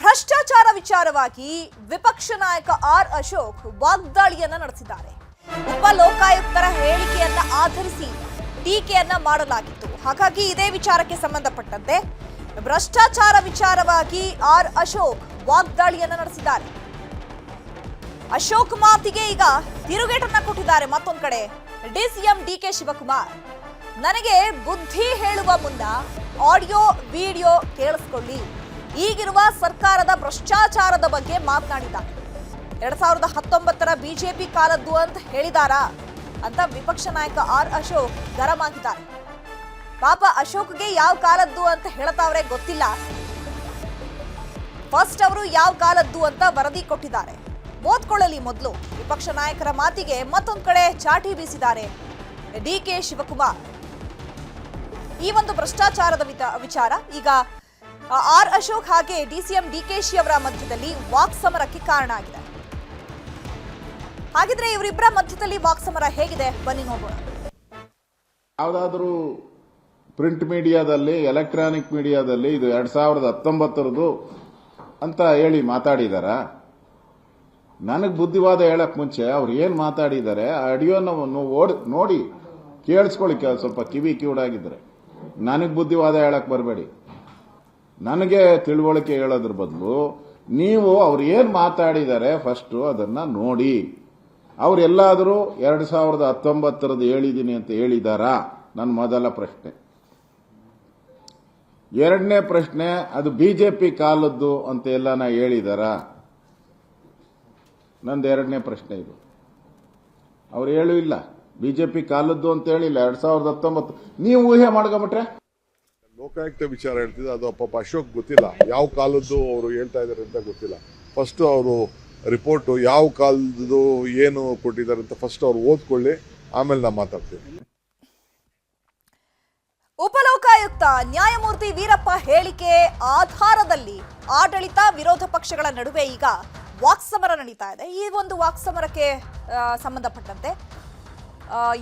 ಭ್ರಷ್ಟಾಚಾರ ವಿಚಾರವಾಗಿ ವಿಪಕ್ಷ ನಾಯಕ ಆರ್ ಅಶೋಕ್ ವಾಗ್ದಾಳಿಯನ್ನ ನಡೆಸಿದ್ದಾರೆ. ಉಪ ಲೋಕಾಯುಕ್ತರ ಹೇಳಿಕೆಯನ್ನ ಆಧರಿಸಿ ಟೀಕೆಯನ್ನ ಮಾಡಲಾಗಿತ್ತು. ಹಾಗಾಗಿ ಇದೇ ವಿಚಾರಕ್ಕೆ ಸಂಬಂಧಪಟ್ಟಂತೆ ಭ್ರಷ್ಟಾಚಾರ ವಿಚಾರವಾಗಿ ಆರ್ ಅಶೋಕ್ ವಾಗ್ದಾಳಿಯನ್ನ ನಡೆಸಿದ್ದಾರೆ. ಅಶೋಕ್ ಮಾತಿಗೆ ಈಗ ತಿರುಗೇಟನ್ನ ಕೊಟ್ಟಿದ್ದಾರೆ ಮತ್ತೊಂದು ಕಡೆ. DCM D K Shivakumar. ನನಗೆ ಬುದ್ಧಿ ಹೇಳುವ ಮುನ್ನ ಆಡಿಯೋ, ವಿಡಿಯೋ ಕೇಳಿಸ್ಕೊಳ್ಳಿ. ಈಗಿರುವ ಸರ್ಕಾರದ ಭ್ರಷ್ಟಾಚಾರದ ಬಗ್ಗೆ ಮಾತನಾಡಿದ. ಎರಡ್ ಸಾವಿರದ ಹತ್ತೊಂಬತ್ತರ ಬಿಜೆಪಿ ಕಾಲದ್ದು ಅಂತ ಹೇಳಿದಾರಾ ಅಂತ ವಿಪಕ್ಷ ನಾಯಕ ಆರ್ ಅಶೋಕ್ ಗರಂ ಆಗಿದ್ದಾರೆ. ಪಾಪ ಅಶೋಕ್ಗೆ ಯಾವ ಕಾಲದ್ದು ಅಂತ ಹೇಳ್ತಾವ್ರೆ ಗೊತ್ತಿಲ್ಲ. ಫಸ್ಟ್ ಅವರು ಯಾವ ಕಾಲದ್ದು ಅಂತ ವರದಿ ಕೊಟ್ಟಿದ್ದಾರೆ. ಓದ್ಕೊಳ್ಳಲಿ ಮೊದಲು. ವಿಪಕ್ಷ ನಾಯಕರ ಮಾತಿಗೆ ಮತ್ತೊಂದು ಕಡೆ ಚಾಟಿ ಬೀಸಿದ್ದಾರೆ ಡಿ ಕೆ ಶಿವಕುಮಾರ್. ಈ ಒಂದು ಭ್ರಷ್ಟಾಚಾರದ ವಿಚಾರ ಈಗ ಆರ್ ಅಶೋಕ್ ಹಾಗೆ ಡಿಸಿಎಂ ಡಿಕೆಶಿ ಅವರ ಮಧ್ಯದಲ್ಲಿ ವಾಕ್ ಸಮರಕ್ಕೆ ಕಾರಣ ಆಗಿದೆ. ಹಾಗಿದ್ರೆ ಇವರಿಬ್ಬರ ಮಧ್ಯದಲ್ಲಿ ವಾಕ್ ಸಮರ ಹೇಗಿದೆ? ಬನ್ನಿ ನೋಡೋಣ. ಯಾವುದಾದ್ರೂ ಪ್ರಿಂಟ್ ಮೀಡಿಯಾದಲ್ಲಿ, ಎಲೆಕ್ಟ್ರಾನಿಕ್ ಮೀಡಿಯಾದಲ್ಲಿ ಇದು ಎರಡ್ ಸಾವಿರದ ಹತ್ತೊಂಬತ್ತರದು ಅಂತ ಹೇಳಿ ಮಾತಾಡಿದಾರ. ನನಗೆ ಬುದ್ಧಿವಾದ ಹೇಳಕ್ ಮುಂಚೆ ಅವ್ರು ಏನು ಮಾತಾಡಿದ್ದಾರೆ ಆ ಆಡಿಯೋನ ಓಡ್, ನೋಡಿ ಕೇಳಿಸ್ಕೊಳ್ಳಿ ಸ್ವಲ್ಪ ಕಿವಿ ಕಿವುಡಾಗಿದ್ರೆ ನನಗೆ ಬುದ್ಧಿವಾದ ಹೇಳಕ್ ಬರಬೇಡಿ. ನನಗೆ ತಿಳುವಳಿಕೆ ಹೇಳೋದ್ರ ಬದಲು ನೀವು ಅವ್ರು ಏನ್ ಮಾತಾಡಿದ್ದಾರೆ ಫಸ್ಟ್ ಅದನ್ನ ನೋಡಿ. ಅವ್ರು ಎರಡು ಸಾವಿರದ ಹತ್ತೊಂಬತ್ತರದ್ದು ಹೇಳಿದ್ದೀನಿ ಅಂತ ಹೇಳಿದಾರಾ? ನನ್ನ ಮೊದಲ ಪ್ರಶ್ನೆ. ಎರಡನೇ ಪ್ರಶ್ನೆ, ಅದು ಬಿಜೆಪಿ ಕಾಲದ್ದು ಅಂತ ಎಲ್ಲ ನಾ ಹೇಳಿದಾರ? ನಂದು ಎರಡನೇ ಪ್ರಶ್ನೆ ಇದು. ಅವ್ರು ಹೇಳು ಇಲ್ಲ. ಬಿಜೆಪಿ ಕಾಲದ್ದು ಅಂತ ಹೇಳಿಲ್ಲ. ಎರಡ್ ಸಾವಿರದ ಹತ್ತೊಂಬತ್ತು ನೀವು ಊಹೆ ಮಾಡ್ಕೊಂಬಿಟ್ರೆ? ಲೋಕಾಯುಕ್ತ ವಿಚಾರ ಹೇಳ್ತಿದ್ದೆ, ಅದು ಪಾಪ ಅಶೋಕ್ ಗೊತ್ತಿಲ್ಲ. ಯಾವ ಕಾಲದ್ದು ಅವರು ಹೇಳ್ತಾ ಇದ್ದಾರೆ ಅಂತ ಗೊತ್ತಿಲ್ಲ. ಫಸ್ಟ್ ಅವರು ರಿಪೋರ್ಟ್ ಯಾವ ಕಾಲದ್ದು ಏನು ಕೊಟ್ಟಿದ್ದಾರೆ ಅಂತ ಫಸ್ಟ್ ಅವ್ರು ಓದ್ಕೊಳ್ಳಿ, ಆಮೇಲೆ ನಾ ಮಾತಾಡ್ತೀನಿ. ಉಪಲೋಕಾಯುಕ್ತ ನ್ಯಾಯಮೂರ್ತಿ ವೀರಪ್ಪ ಹೇಳಿಕೆ ಆಧಾರದಲ್ಲಿ ಆಡಳಿತ ವಿರೋಧ ಪಕ್ಷಗಳ ನಡುವೆ ಈಗ ವಾಕ್ಸಮರ ನಡೀತಾ ಇದೆ. ಈ ಒಂದು ವಾಕ್ಸಮರಕ್ಕೆ ಸಂಬಂಧಪಟ್ಟಂತೆ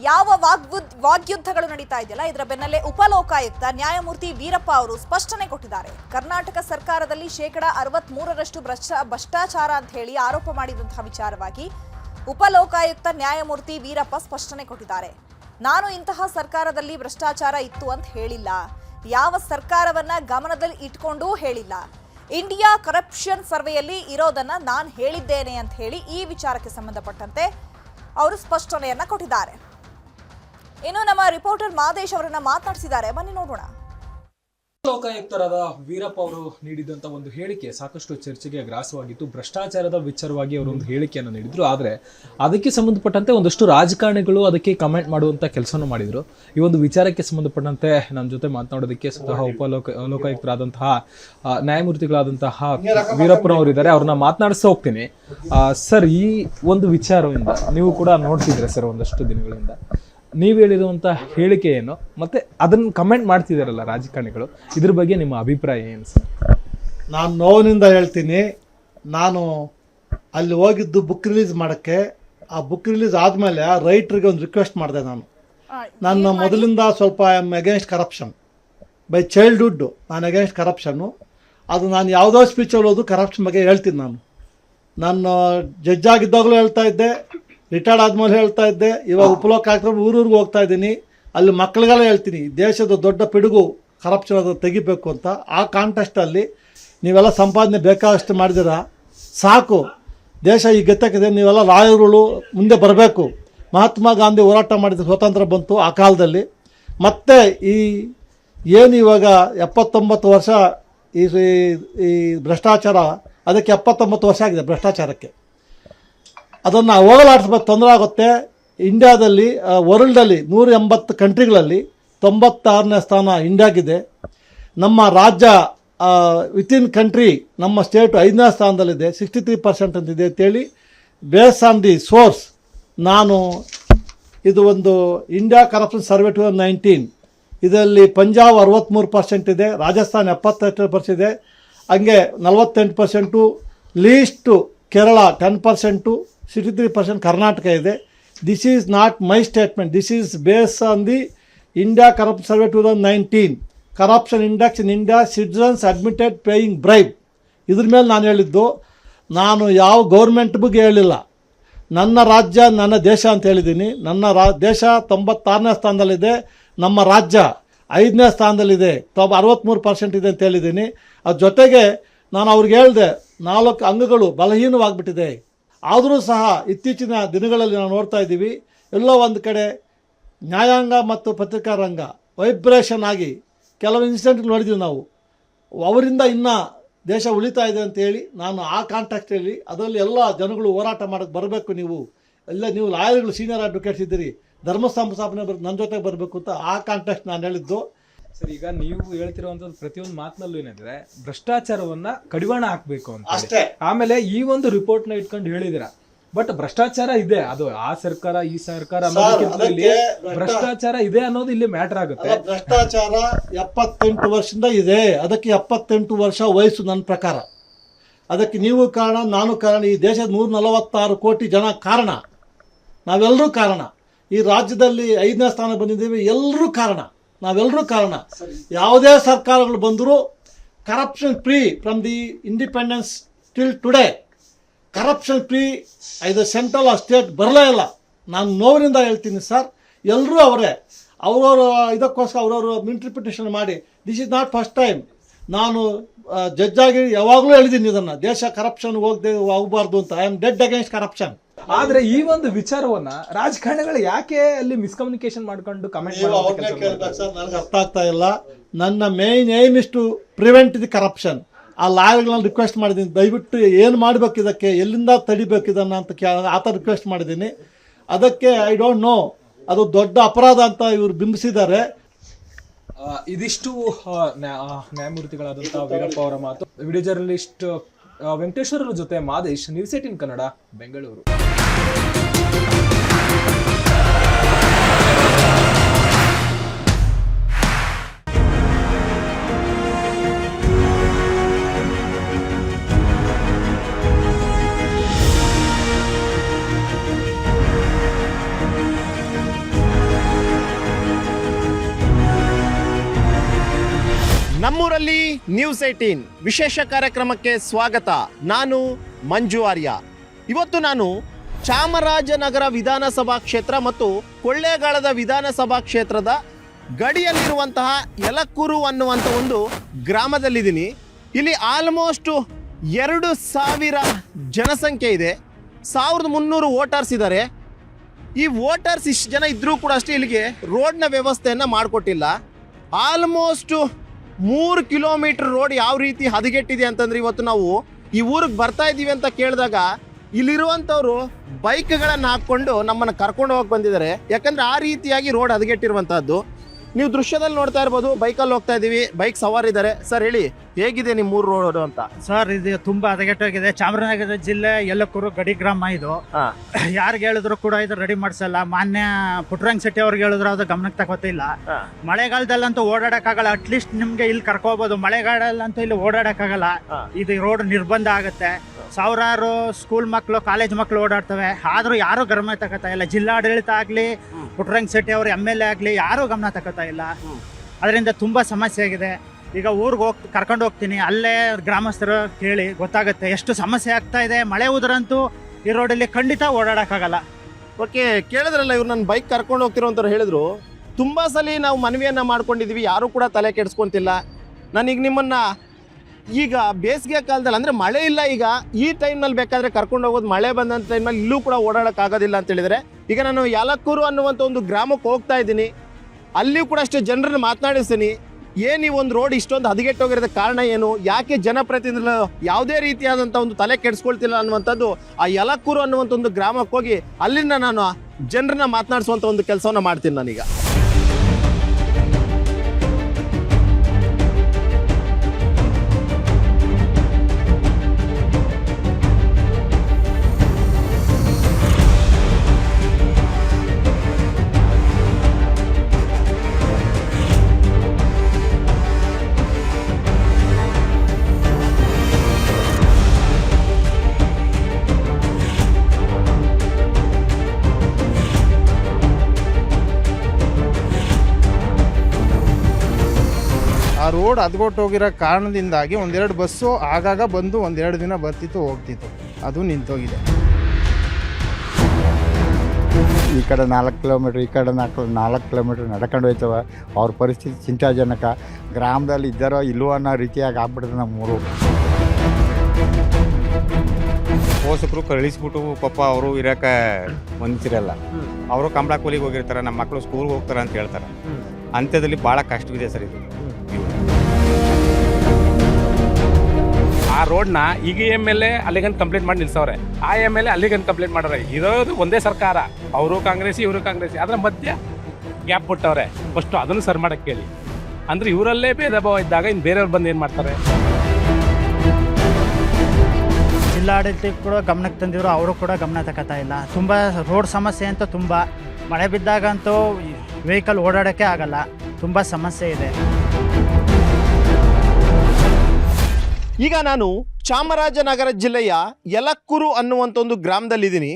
ಯಾವ ವಾಗ್ವುದ್ ವಾಗ್ಯುದ್ಧಗಳು ನಡೀತಾ ಇದೆಯಲ್ಲ, ಇದರ ಬೆನ್ನಲ್ಲೇ ಉಪಲೋಕಾಯುಕ್ತ ನ್ಯಾಯಮೂರ್ತಿ ವೀರಪ್ಪ ಅವರು ಸ್ಪಷ್ಟನೆ ಕೊಟ್ಟಿದ್ದಾರೆ. ಕರ್ನಾಟಕ ಸರ್ಕಾರದಲ್ಲಿ ಶೇಕಡ ಅರವತ್ತ್ ಮೂರರಷ್ಟು ಭ್ರಷ್ಟ ಭ್ರಷ್ಟಾಚಾರ ಅಂತ ಹೇಳಿ ಆರೋಪ ಮಾಡಿದಂತಹ ವಿಚಾರವಾಗಿ ಉಪಲೋಕಾಯುಕ್ತ ನ್ಯಾಯಮೂರ್ತಿ ವೀರಪ್ಪ ಸ್ಪಷ್ಟನೆ ಕೊಟ್ಟಿದ್ದಾರೆ. ನಾನು ಇಂತಹ ಸರ್ಕಾರದಲ್ಲಿ ಭ್ರಷ್ಟಾಚಾರ ಇತ್ತು ಅಂತ ಹೇಳಿಲ್ಲ. ಯಾವ ಸರ್ಕಾರವನ್ನ ಗಮನದಲ್ಲಿ ಇಟ್ಕೊಂಡೂ ಹೇಳಿಲ್ಲ. ಇಂಡಿಯಾ ಕರಪ್ಷನ್ ಸರ್ವೆಯಲ್ಲಿ ಇರೋದನ್ನ ನಾನು ಹೇಳಿದ್ದೇನೆ ಅಂತ ಹೇಳಿ ಈ ವಿಚಾರಕ್ಕೆ ಸಂಬಂಧಪಟ್ಟಂತೆ ಅವರು ಸ್ಪಷ್ಟನೆಯನ್ನ ಕೊಟ್ಟಿದ್ದಾರೆ. ಇನ್ನು ನಮ್ಮ ರಿಪೋರ್ಟರ್ ಮಾದೇಶ್ ಅವರನ್ನ ಮಾತನಾಡಿಸಿದ್ದಾರೆ. ಬನ್ನಿ ನೋಡೋಣ. ಲೋಕಾಯುಕ್ತರಾದ ವೀರಪ್ಪ ಅವರು ನೀಡಿದಂತ ಒಂದು ಹೇಳಿಕೆ ಸಾಕಷ್ಟು ಚರ್ಚೆಗೆ ಗ್ರಾಸವಾಗಿತ್ತು. ಭ್ರಷ್ಟಾಚಾರದ ವಿಚಾರವಾಗಿ ಅವರು ಒಂದು ಹೇಳಿಕೆಯನ್ನು ನೀಡಿದ್ರು. ಆದರೆ ಅದಕ್ಕೆ ಸಂಬಂಧಪಟ್ಟಂತೆ ಒಂದಷ್ಟು ರಾಜಕಾರಣಿಗಳು ಅದಕ್ಕೆ ಕಮೆಂಟ್ ಮಾಡುವಂತ ಕೆಲಸವನ್ನು ಮಾಡಿದ್ರು. ಈ ಒಂದು ವಿಚಾರಕ್ಕೆ ಸಂಬಂಧಪಟ್ಟಂತೆ ನಮ್ಮ ಜೊತೆ ಮಾತನಾಡೋದಕ್ಕೆ ಸ್ವತಃ ಉಪಲೋಕ ಲೋಕಾಯುಕ್ತರಾದಂತಹ ನ್ಯಾಯಮೂರ್ತಿಗಳಾದಂತಹ ವೀರಪ್ಪನವರು ಇದ್ದಾರೆ ಅವ್ರನ್ನ ಮಾತನಾಡಿಸ್ತಾ ಹೋಗ್ತೀನಿ. ಸರ್, ಈ ಒಂದು ವಿಚಾರದಿಂದ ನೀವು ಕೂಡ ನೋಡ್ತಿದ್ರೆ ಸರ್ ಒಂದಷ್ಟು ದಿನಗಳಿಂದ? ನೀವು ಹೇಳಿರುವಂಥ ಹೇಳಿಕೆ ಏನು ಮತ್ತೆ ಅದನ್ನ ಕಮೆಂಟ್ ಮಾಡ್ತಿದಾರಲ್ಲ ರಾಜಕಾರಣಿಗಳು ಇದ್ರ ಬಗ್ಗೆ ನಿಮ್ಮ ಅಭಿಪ್ರಾಯ ಏನು ಸರ್? ನಾನು ನೋವಿನಿಂದ ಹೇಳ್ತೀನಿ ನಾನು ಅಲ್ಲಿ ಹೋಗಿದ್ದು ಬುಕ್ ರಿಲೀಸ್ ಮಾಡೋಕ್ಕೆ ಆ ಬುಕ್ ರಿಲೀಸ್ ಆದಮೇಲೆ ಆ ರೈಟ್ರಿಗೆ ಒಂದು ರಿಕ್ವೆಸ್ಟ್ ಮಾಡಿದೆ ನಾನು. ನನ್ನ ಮೊದಲಿಂದ ಸ್ವಲ್ಪ I am against corruption by childhood ನಾನು ಅಗೇನ್ಸ್ಟ್ ಕರಪ್ಷನ್ನು ಅದು ನಾನು ಯಾವುದೋ ಸ್ಪೀಚಲ್ಲಿ ಹೋದು ಕರಪ್ಷನ್ ಬಗ್ಗೆ ಹೇಳ್ತೀನಿ ನಾನು. ನಾನು ಜಡ್ಜ್ ಆಗಿದ್ದಾಗಲೂ ಹೇಳ್ತಾ ಇದ್ದೆ ರಿಟೈರ್ಡ್ ಆದ್ಮೇಲೆ ಹೇಳ್ತಾ ಇದ್ದೆ ಇವಾಗ ಉಪಲೋಕ ಹಾಕಿದ್ರೆ ಊರೂರಿಗೆ ಹೋಗ್ತಾ ಇದ್ದೀನಿ. ಅಲ್ಲಿ ಮಕ್ಕಳಿಗೆಲ್ಲ ಹೇಳ್ತೀನಿ ದೇಶದ ದೊಡ್ಡ ಪಿಡುಗು ಕರಪ್ಷನ್ ಅದು ತೆಗಿಬೇಕು ಅಂತ. ಆ ಕಾಂಟೆಸ್ಟಲ್ಲಿ ನೀವೆಲ್ಲ ಸಂಪಾದನೆ ಬೇಕಾದಷ್ಟು ಮಾಡಿದಿರ ಸಾಕು. ದೇಶ ಈ ಗತ್ತಕ್ಕಿದೆ ನೀವೆಲ್ಲ ರಾಯರುಗಳು ಮುಂದೆ ಬರಬೇಕು. ಮಹಾತ್ಮ ಗಾಂಧಿ ಹೋರಾಟ ಮಾಡಿದ ಸ್ವಾತಂತ್ರ್ಯ ಬಂತು ಆ ಕಾಲದಲ್ಲಿ. ಮತ್ತೆ ಈ ಏನು ಇವಾಗ ಎಪ್ಪತ್ತೊಂಬತ್ತು ವರ್ಷ ಈ ಈ ಭ್ರಷ್ಟಾಚಾರ ಅದಕ್ಕೆ ಎಪ್ಪತ್ತೊಂಬತ್ತು ವರ್ಷ ಆಗಿದೆ ಭ್ರಷ್ಟಾಚಾರಕ್ಕೆ. ಅದನ್ನು ಹೋಗಲಾಡಿಸ್ಬೇಕು ತೊಂದರೆ ಆಗುತ್ತೆ. ಇಂಡ್ಯಾದಲ್ಲಿ ವರ್ಲ್ಡಲ್ಲಿ ನೂರ ಎಂಬತ್ತು ಕಂಟ್ರಿಗಳಲ್ಲಿ ತೊಂಬತ್ತಾರನೇ ಸ್ಥಾನ ಇಂಡ್ಯಾಗಿದೆ. ನಮ್ಮ ರಾಜ್ಯ ವಿತಿನ್ ಕಂಟ್ರಿ ನಮ್ಮ ಸ್ಟೇಟು ಐದನೇ ಸ್ಥಾನದಲ್ಲಿದೆ. ಸಿಕ್ಸ್ಟಿ ತ್ರೀ ಪರ್ಸೆಂಟ್ ಅಂತಿದೆ ಅಂತೇಳಿ ಬೇಸ್ ಆನ್ ದಿ ಸೋರ್ಸ್ ನಾನು ಇದು ಒಂದು India corruption survey two nineteen ಇದರಲ್ಲಿ ಪಂಜಾಬ್ ಅರವತ್ತ್ಮೂರು ಪರ್ಸೆಂಟ್ ಇದೆ, ರಾಜಸ್ಥಾನ್ ಎಪ್ಪತ್ತೆಂಟು ಪರ್ಸೆಂಟ್ ಇದೆ, ಹಂಗೆ ನಲವತ್ತೆಂಟು percent least Kerala ten percent sixty three percent Karnataka ಇದೆ. This is not my statement this is base on the India corruption survey two thousand nineteen corruption index in India citizens admitted paying bribe ಇದ್ರ ಮೇಲೆ ನಾನು ಹೇಳಿದ್ದು, ನಾನು ಯಾವ government ಬಗ್ಗೆ ಹೇಳಿಲ್ಲ. ನನ್ನ ರಾಜ್ಯ, ನನ್ನ ದೇಶ ಅಂತ ಹೇಳಿದ್ದೀನಿ. ನನ್ನ ರಾ, ದೇಶ ತೊಂಬತ್ತಾರನೇ ಸ್ಥಾನದಲ್ಲಿದೆ. ನಮ್ಮ ರಾಜ್ಯ ಐದನೇ ಸ್ಥಾನದಲ್ಲಿದೆ. ತೊಂಬ ಅರವತ್ತ್ಮೂರು ಪರ್ಸೆಂಟ್ ಇದೆ ಅಂತ ಹೇಳಿದ್ದೀನಿ. ಅದ್ರ ಜೊತೆಗೆ ನಾನು ಅವ್ರಿಗೆ ಹೇಳಿದೆ, ನಾಲ್ಕು ಅಂಗಗಳು ಬಲಹೀನವಾಗಿಬಿಟ್ಟಿದೆ. ಆದರೂ ಸಹ ಇತ್ತೀಚಿನ ದಿನಗಳಲ್ಲಿ ನಾವು ನೋಡ್ತಾ ಇದ್ದೀವಿ, ಎಲ್ಲೋ ಒಂದು ಕಡೆ ನ್ಯಾಯಾಂಗ ಮತ್ತು ಪತ್ರಿಕಾ ರಂಗ ವೈಬ್ರೇಷನ್ ಆಗಿ ಕೆಲವು ಇನ್ಸಿಡೆಂಟ್ ನೋಡಿದ್ದೀವಿ ನಾವು. ಅವರಿಂದ ಇನ್ನೂ ದೇಶ ಉಳಿತಾ ಇದೆ ಅಂತೇಳಿ ನಾನು ಆ ಕಾಂಟ್ಯಾಕ್ಟಲ್ಲಿ ಅದರಲ್ಲಿ ಎಲ್ಲ ಜನಗಳು ಹೋರಾಟ ಮಾಡೋಕ್ಕೆ ಬರಬೇಕು ನೀವು. ಎಲ್ಲ ನೀವು ಲಾಯರ್ಗಳು ಸೀನಿಯರ್ ಅಡ್ವೊಕೇಟ್ಸ್ ಇದ್ದೀರಿ ಧರ್ಮ ಸಂಸ್ಥಾಪನೆ ಬರ್ ನನ್ನ ಜೊತೆಗೆ ಬರಬೇಕು ಅಂತ ಆ ಕಾಂಟ್ಯಾಕ್ಟ್ ನಾನು ಹೇಳಿದ್ದು. ಸರ್ ಈಗ ನೀವು ಹೇಳ್ತಿರುವಂತದ್ದು ಪ್ರತಿಯೊಂದು ಮಾತಿನಲ್ಲೂ ಏನಂದ್ರೆ ಭ್ರಷ್ಟಾಚಾರವನ್ನ ಕಡಿವಾಣ ಹಾಕ್ಬೇಕು ಅಂತ ಅಷ್ಟೇ. ಆಮೇಲೆ ಈ ಒಂದು ರಿಪೋರ್ಟ್ನ ಇಟ್ಕೊಂಡು ಹೇಳಿದಿರ. ಬಟ್ ಭ್ರಷ್ಟಾಚಾರ ಇದೆ. ಅದು ಆ ಸರ್ಕಾರ ಈ ಸರ್ಕಾರ ಅನ್ನೋದಕ್ಕಿಂತ ಇಲ್ಲಿ ಅದಕ್ಕೆ ಭ್ರಷ್ಟಾಚಾರ ಇದೆ ಅನ್ನೋದು ಇಲ್ಲಿ ಮ್ಯಾಟರ್ ಆಗುತ್ತೆ. ಅಲ್ಲ, ಭ್ರಷ್ಟಾಚಾರ ಎಪ್ಪತ್ತೆಂಟು ವರ್ಷದಿಂದ ಇದೆ. ಅದಕ್ಕೆ ಎಪ್ಪತ್ತೆಂಟು ವರ್ಷ ವಯಸ್ಸು ನನ್ನ ಪ್ರಕಾರ. ಅದಕ್ಕೆ ನೀವು ಕಾರಣ ನಾನು ಕಾರಣ. ಈ ದೇಶದ ನೂರ ನಲವತ್ತಾರು ಕೋಟಿ ಜನ ಕಾರಣ. ನಾವೆಲ್ಲರೂ ಕಾರಣ. ಈ ರಾಜ್ಯದಲ್ಲಿ ಐದನೇ ಸ್ಥಾನ ಬಂದಿದ್ದೀವಿ. ಎಲ್ಲರೂ ಕಾರಣ. ನಾವೆಲ್ಲರೂ ಕಾರಣ. ಯಾವುದೇ ಸರ್ಕಾರಗಳು ಬಂದರೂ corruption free from the independence till today corruption free ಐದು ಸೆಂಟ್ರಲ್ ಆ ಸ್ಟೇಟ್ ಬರಲೇ ಇಲ್ಲ. ನಾನು ನೋವಿನಿಂದ ಹೇಳ್ತೀನಿ ಸರ್ ಎಲ್ಲರೂ ಅವರೇ, ಅವರವರು ಇದಕ್ಕೋಸ್ಕರ ಅವರವರು ಇಂಟರ್ಪ್ರಿಟೇಷನ್ ಮಾಡಿ this is not first time ನಾನು ಜಡ್ಜಾಗಿ ಯಾವಾಗಲೂ ಹೇಳಿದ್ದೀನಿ ಇದನ್ನು. ದೇಶ ಕರಪ್ಷನ್ ಹೋಗದೆ ಹೋಗಬಾರ್ದು ಅಂತ. I am dead against corruption ಆದ್ರೆ ಈ ಒಂದು ವಿಚಾರವನ್ನ ರಾಜಕಾರಣಿಗಳು ಯಾಕೆ ಅಲ್ಲಿ ಮಿಸ್ಕಮ್ಯುನಿಕೇಶನ್ ಮಾಡ್ಕೊಂಡು ಕಮೆಂಟ್ ಸರ್ ನನಗೆ ಅರ್ಥ ಆಗ್ತಾ ಇಲ್ಲ. ನನ್ನ main aim is to prevent the corruption ಆ ಲಾಯರ್ಗಳನ್ನ ರಿಕ್ವೆಸ್ಟ್ ಮಾಡಿದ್ದೀನಿ. ದಯವಿಟ್ಟು ಏನು ಮಾಡಬೇಕು ಇದಕ್ಕೆ? ಎಲ್ಲಿಂದ ತಡಿಬೇಕು ಇದನ್ನು ಅಂತ ಕೇಳ ಆ ಥರ ರಿಕ್ವೆಸ್ಟ್ ಮಾಡಿದ್ದೀನಿ. ಅದಕ್ಕೆ ಐ ಡೋಂಟ್ ನೋ ಅದು ದೊಡ್ಡ ಅಪರಾಧ ಅಂತ ಇವರು ಬಿಂಬಿಸಿದ್ದಾರೆ. ಇದಿಷ್ಟು ಆ, ನ್ಯಾ- ಆ, ನ್ಯಾಯಮೂರ್ತಿಗಳಾದಂತಹ ವೀರಪ್ಪ ಅವರ ಮಾತು. ವಿಡಿಯೋ ಜರ್ನಲಿಸ್ಟ್ ವೆಂಕಟೇಶ್ವರರ ಜೊತೆ ಮಾದೇಶ್ ನ್ಯೂಸ್ ಏಟಿನ್ ಕನ್ನಡ ಬೆಂಗಳೂರು. ನಮ್ಮೂರಲ್ಲಿ ನ್ಯೂಸ್ ಏಟೀನ್ ವಿಶೇಷ ಕಾರ್ಯಕ್ರಮಕ್ಕೆ ಸ್ವಾಗತ. ನಾನು ಮಂಜು ಆರ್ಯ. ಇವತ್ತು ನಾನು ಚಾಮರಾಜನಗರ ವಿಧಾನಸಭಾ ಕ್ಷೇತ್ರ ಮತ್ತು ಕೊಳ್ಳೇಗಾಲದ ವಿಧಾನಸಭಾ ಕ್ಷೇತ್ರದ ಗಡಿಯಲ್ಲಿರುವಂತಹ ಯಲಕ್ಕೂರು ಅನ್ನುವಂಥ ಒಂದು ಗ್ರಾಮದಲ್ಲಿದ್ದೀನಿ. ಇಲ್ಲಿ ಆಲ್ಮೋಸ್ಟ್ ಎರಡು ಸಾವಿರ ಜನಸಂಖ್ಯೆ ಇದೆ. ಸಾವಿರದ ಮುನ್ನೂರು ವೋಟರ್ಸ್ ಇದ್ದಾರೆ. ಈ ವೋಟರ್ಸ್ ಇಷ್ಟು ಜನ ಇದ್ದರೂ ಕೂಡ ಅಷ್ಟೇ ಇಲ್ಲಿಗೆ ರೋಡ್ನ ವ್ಯವಸ್ಥೆಯನ್ನು ಮಾಡಿಕೊಟ್ಟಿಲ್ಲ. ಆಲ್ಮೋಸ್ಟ್ ಮೂರು ಕಿಲೋಮೀಟರ್ ರೋಡ್ ಯಾವ ರೀತಿ ಹದಗೆಟ್ಟಿದೆ ಅಂತಂದ್ರೆ ಇವತ್ತು ನಾವು ಈ ಊರಿಗೆ ಬರ್ತಾ ಇದ್ದೀವಿ ಅಂತ ಕೇಳಿದಾಗ ಇಲ್ಲಿರುವಂಥವ್ರು ಬೈಕ್ಗಳನ್ನು ಹಾಕ್ಕೊಂಡು ನಮ್ಮನ್ನು ಕರ್ಕೊಂಡು ಹೋಗಿ ಬಂದಿದ್ದಾರೆ. ಯಾಕಂದ್ರೆ ಆ ರೀತಿಯಾಗಿ ರೋಡ್ ಹದಗೆಟ್ಟಿರುವಂತಹದ್ದು. ನೀವು ದೃಶ್ಯದಲ್ಲಿ ನೋಡ್ತಾ ಇರ್ಬೋದು ಬೈಕಲ್ಲಿ ಹೋಗ್ತಾ ಇದ್ದೀವಿ ಬೈಕ್ ಸವಾರಿದ್ದಾರೆ. ಸರ್ ಹೇಳಿ ಹೇಗಿದೆ ನಿಮ್ಮ ಮೂರು ರೋಡ್ ಅಂತ? ಸರ್ ಇದು ತುಂಬಾ ಹದಗೆಟ್ಟೋಗಿದೆ. ಚಾಮರಾಜನಗರ ಜಿಲ್ಲೆ ಯಲ್ಲಕ್ಕೂರು ಗಡಿ ಗ್ರಾಮ ಇದು. ಯಾರು ಯಾರಿಗೆ ಹೇಳಿದ್ರು ಕೂಡ ಇದು ರೆಡಿ ಮಾಡ್ಸಲ್ಲ. ಮಾನ್ಯ ಪುಟ್ರಂಗ್ ಶೆಟ್ಟಿ ಅವ್ರಿಗೆ ಹೇಳಿದ್ರು ಅದು ಗಮನಕ್ಕೆ ತಗೋತಿಲ್ಲ. ಮಳೆಗಾಲದಲ್ಲಂತೂ ಓಡಾಡಕ್ಕಾಗಲ್ಲ. ಅಟ್ಲೀಸ್ಟ್ ನಿಮ್ಗೆ ಇಲ್ಲಿ ಕರ್ಕೋಬಹುದು ಮಳೆಗಾಲದಲ್ಲಂತೂ ಇಲ್ಲಿ ಓಡಾಡಕ್ಕಾಗಲ್ಲ. ಇದು ರೋಡ್ ನಿರ್ಬಂಧ ಆಗುತ್ತೆ. ಸಾವಿರಾರು ಸ್ಕೂಲ್ ಮಕ್ಕಳು ಕಾಲೇಜ್ ಮಕ್ಕಳು ಓಡಾಡ್ತವೆ. ಆದರೂ ಯಾರೂ ಗಮನ ತಗೋತಾ ಇಲ್ಲ. ಜಿಲ್ಲಾಡಳಿತ ಆಗಲಿ ಪುಟ್ರಂಗ್ ಶೆಟ್ಟಿ ಅವರು ಎಂ ಎಲ್ ಎ ಆಗಲಿ ಯಾರೂ ಗಮನ ತಗೋತಾ ಇಲ್ಲ. ಅದರಿಂದ ತುಂಬ ಸಮಸ್ಯೆ ಆಗಿದೆ. ಈಗ ಊರಿಗೆ ಹೋಗ್ ಕರ್ಕೊಂಡು ಹೋಗ್ತೀನಿ. ಅಲ್ಲೇ ಗ್ರಾಮಸ್ಥರು ಕೇಳಿ ಗೊತ್ತಾಗುತ್ತೆ ಎಷ್ಟು ಸಮಸ್ಯೆ ಆಗ್ತಾ ಇದೆ. ಮಳೆ ಉದ್ರಂತೂ ಈ ರೋಡಲ್ಲಿ ಖಂಡಿತ ಓಡಾಡೋಕ್ಕಾಗಲ್ಲ. ಓಕೆ ಕೇಳಿದ್ರಲ್ಲ ಇವ್ರು ನನ್ನ ಬೈಕ್ ಕರ್ಕೊಂಡು ಹೋಗ್ತಿರೋಂಥವ್ರು ಹೇಳಿದ್ರು. ತುಂಬ ಸಲ ನಾವು ಮನವಿಯನ್ನು ಮಾಡ್ಕೊಂಡಿದ್ದೀವಿ ಯಾರೂ ಕೂಡ ತಲೆ ಕೆಡಿಸ್ಕೊಂತಿಲ್ಲ. ನಾನೀಗ ನಿಮ್ಮನ್ನ ಈಗ ಬೇಸಿಗೆ ಕಾಲದಲ್ಲಿ ಅಂದ್ರೆ ಮಳೆ ಇಲ್ಲ, ಈಗ ಈ ಟೈಮ್ನಲ್ಲಿ ಬೇಕಾದ್ರೆ ಕರ್ಕೊಂಡು ಹೋಗೋದು ಮಳೆ ಬಂದಂಥ ಟೈಮಲ್ಲಿ ಇಲ್ಲೂ ಕೂಡ ಓಡಾಡಕ್ ಆಗೋದಿಲ್ಲ ಅಂತ ಹೇಳಿದ್ರೆ, ಈಗ ನಾನು ಯಾಲಕ್ಕೂರು ಅನ್ನುವಂಥ ಒಂದು ಗ್ರಾಮಕ್ಕೆ ಹೋಗ್ತಾ ಇದ್ದೀನಿ. ಅಲ್ಲಿಯೂ ಕೂಡ ಅಷ್ಟು ಜನರನ್ನು ಮಾತನಾಡಿಸ್ತೀನಿ. ಏನು ಈ ಒಂದು ರೋಡ್ ಇಷ್ಟೊಂದು ಹದಗೆಟ್ಟೋಗಿರೋದಕ್ಕೆ ಕಾರಣ ಏನು? ಯಾಕೆ ಜನಪ್ರತಿನಿಧಿಗಳು ಯಾವುದೇ ರೀತಿಯಾದಂಥ ಒಂದು ತಲೆ ಕೆಡಿಸ್ಕೊಳ್ತಿಲ್ಲ ಅನ್ನುವಂಥದ್ದು ಆ ಯಲಕ್ಕೂರು ಅನ್ನುವಂಥ ಒಂದು ಗ್ರಾಮಕ್ಕೆ ಹೋಗಿ ಅಲ್ಲಿಂದ ನಾನು ಜನರನ್ನ ಮಾತನಾಡಿಸುವಂಥ ಒಂದು ಕೆಲಸವನ್ನ ಮಾಡ್ತೀನಿ ನಾನೀಗ. ರೋಡ್ ಹದ್ಗೊಟ್ಟೋಗಿರೋ ಕಾರಣದಿಂದಾಗಿ ಒಂದೆರಡು ಬಸ್ಸು ಆಗಾಗ ಬಂದು ಒಂದೆರಡು ದಿನ ಬರ್ತಿತ್ತು ಹೋಗ್ತಿತ್ತು. ಅದು ನಿಂತೋಗಿದೆ. ಈ ಕಡೆ ನಾಲ್ಕು ಕಿಲೋಮೀಟ್ರ್ ಈ ಕಡೆ ನಾಲ್ಕು ನಾಲ್ಕು ಕಿಲೋಮೀಟ್ರ್ ನಡ್ಕೊಂಡು ಹೋಯ್ತವೆ. ಅವ್ರ ಪರಿಸ್ಥಿತಿ ಚಿಂತಾಜನಕ. ಗ್ರಾಮದಲ್ಲಿ ಇದ್ದಾರೋ ಇಲ್ವೋ ಅನ್ನೋ ರೀತಿಯಾಗಿ ಆಗ್ಬಿಡ್ತದೆ ನಮ್ಮೂರು ಪೋಷಕರು ಕಳಿಸ್ಬಿಟ್ಟು ಪಾಪ ಅವರು ಇರೋಕೆ ಹೊಂದಿಸಿರಲ್ಲ ಅವರು ಕಂಬಳ ಕೂಲಿಗೆ ಹೋಗಿರ್ತಾರೆ ನಮ್ಮ ಮಕ್ಕಳು ಸ್ಕೂಲ್ಗೆ ಹೋಗ್ತಾರೆ ಅಂತ ಹೇಳ್ತಾರೆ. ಅಂತ್ಯದಲ್ಲಿ ಭಾಳ ಕಷ್ಟವಿದೆ ಸರ್ ಇದು. ಆ ರೋಡ್ನ ಈಗ ಎಂ ಎಲ್ ಎ ಅಲ್ಲಿಗಂತ ಕಂಪ್ಲೇಂಟ್ ಮಾಡಿ ನಿಲ್ಸವ್ರೆ. ಆ ಎಂ ಎಲ್ ಎ ಅಲ್ಲಿಗಂತ ಕಂಪ್ಲೇಂಟ್ ಮಾಡ್ರೆ. ಇರೋದು ಒಂದೇ ಸರ್ಕಾರ. ಅವರು ಕಾಂಗ್ರೆಸ್ ಇವರು ಕಾಂಗ್ರೆಸ್ ಅದರ ಮಧ್ಯ ಗ್ಯಾಪ್ ಕೊಟ್ಟವ್ರೆ ಫಸ್ಟು ಅದನ್ನು ಸರ್ ಮಾಡಕ್ಕೆ ಕೇಳಿ. ಅಂದ್ರೆ ಇವರಲ್ಲೇ ಭೇದ ಭಾವ ಇದ್ದಾಗ ಇನ್ನು ಬೇರೆಯವ್ರು ಬಂದು ಏನು ಮಾಡ್ತಾರೆ? ಜಿಲ್ಲಾಡಳಿತಕ್ಕೆ ಕೂಡ ಗಮನಕ್ಕೆ ತಂದಿದ್ರು. ಅವರು ಕೂಡ ಗಮನ ತಗೋತಾ ಇಲ್ಲ. ತುಂಬ ರೋಡ್ ಸಮಸ್ಯೆ ಅಂತ ತುಂಬ. ಮಳೆ ಬಿದ್ದಾಗಂತೂ ವೆಹಿಕಲ್ ಓಡಾಡೋಕ್ಕೆ ಆಗಲ್ಲ. ತುಂಬ ಸಮಸ್ಯೆ ಇದೆ. ಈಗ ನಾನು ಚಾಮರಾಜನಗರ ಜಿಲ್ಲೆಯ ಯಲಕ್ಕೂರು ಅನ್ನುವಂಥ ಒಂದು ಗ್ರಾಮದಲ್ಲಿದ್ದೀನಿ.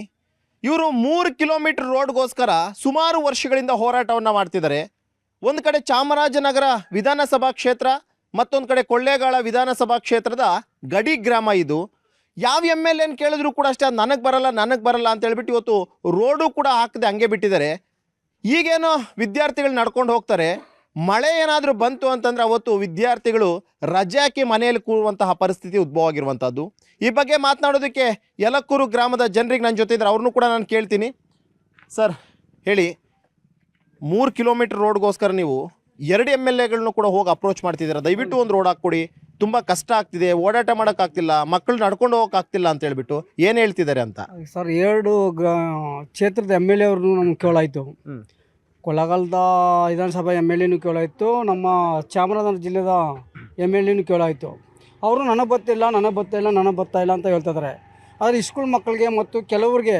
ಇವರು ಮೂರು ಕಿಲೋಮೀಟರ್ ರೋಡ್ಗೋಸ್ಕರ ಸುಮಾರು ವರ್ಷಗಳಿಂದ ಹೋರಾಟವನ್ನು ಮಾಡ್ತಿದ್ದಾರೆ. ಒಂದು ಕಡೆ ಚಾಮರಾಜನಗರ ವಿಧಾನಸಭಾ ಕ್ಷೇತ್ರ, ಮತ್ತೊಂದು ಕಡೆ ಕೊಳ್ಳೇಗಾಲ ವಿಧಾನಸಭಾ ಕ್ಷೇತ್ರದ ಗಡಿ ಗ್ರಾಮ ಇದು. ಯಾವ ಎಂ ಎಲ್ ಎನ್ ಕೇಳಿದ್ರು ಕೂಡ ಅಷ್ಟೇ ನನಗೆ ಬರಲ್ಲ ನನಗೆ ಬರಲ್ಲ ಅಂತ ಹೇಳ್ಬಿಟ್ಟು ಇವತ್ತು ರೋಡು ಕೂಡ ಹಾಕದೆ ಹಂಗೆ ಬಿಟ್ಟಿದ್ದಾರೆ. ಈಗೇನೋ ವಿದ್ಯಾರ್ಥಿಗಳು ನಡ್ಕೊಂಡು ಹೋಗ್ತಾರೆ. ಮಳೆ ಏನಾದರೂ ಬಂತು ಅಂತಂದರೆ ಅವತ್ತು ವಿದ್ಯಾರ್ಥಿಗಳು ರಜಾಕಿ ಮನೆಯಲ್ಲಿ ಕೂರುವಂತಹ ಪರಿಸ್ಥಿತಿ ಉದ್ಭವ ಆಗಿರುವಂಥದ್ದು ಈ ಬಗ್ಗೆ ಮಾತನಾಡೋದಕ್ಕೆ ಯಲಕ್ಕೂರು ಗ್ರಾಮದ ಜನರಿಗೆ ನನ್ನ ಜೊತೆ ಇದ್ದರೆ. ಅವ್ರನ್ನೂ ಕೂಡ ನಾನು ಕೇಳ್ತೀನಿ. ಸರ್ ಹೇಳಿ. ಮೂರು ಕಿಲೋಮೀಟ್ರ್ ರೋಡ್ಗೋಸ್ಕರ ನೀವು ಎರಡು ಎಂ ಎಲ್ ಎಗಳನ್ನು ಕೂಡ ಹೋಗಿ ಅಪ್ರೋಚ್ ಮಾಡ್ತಿದ್ದೀರ? ದಯವಿಟ್ಟು ಒಂದು ರೋಡ್ ಹಾಕ್ಕೊಡಿ. ತುಂಬ ಕಷ್ಟ ಆಗ್ತಿದೆ. ಓಡಾಟ ಮಾಡೋಕ್ಕಾಗ್ತಿಲ್ಲ. ಮಕ್ಕಳು ನಡ್ಕೊಂಡು ಹೋಗೋಕ್ಕಾಗ್ತಿಲ್ಲ ಅಂತ ಹೇಳ್ಬಿಟ್ಟು ಏನು ಹೇಳ್ತಿದ್ದಾರೆ ಅಂತ? ಸರ್ ಎರಡು ಗ್ರಾ ಕ್ಷೇತ್ರದ ಎಂ ಎಲ್ ಎ ಅವ್ರನ್ನೂ ನಮ್ಗೆ ಕೇಳಾಯಿತು. ಕೊಳ್ಳಗಾಲದ ವಿಧಾನಸಭಾ ಎಂ ಎಲ್ ಎನೂ ಕೇಳಾಯಿತು ನಮ್ಮ ಚಾಮರಾಜನಗರ ಜಿಲ್ಲೆದ ಎಂ ಎಲ್ ಎನೂ ಕೇಳಾಯಿತು. ಅವರು ನನಗೆ ಗೊತ್ತಿಲ್ಲ ನನಗೆ ಗೊತ್ತಿಲ್ಲ ನನಗೆ ಗೊತ್ತಾ ಇಲ್ಲ ಅಂತ ಹೇಳ್ತಿದ್ದಾರೆ ಆದರೆ ಇಸ್ಕೂಲ್ ಮಕ್ಕಳಿಗೆ ಮತ್ತು ಕೆಲವ್ರಿಗೆ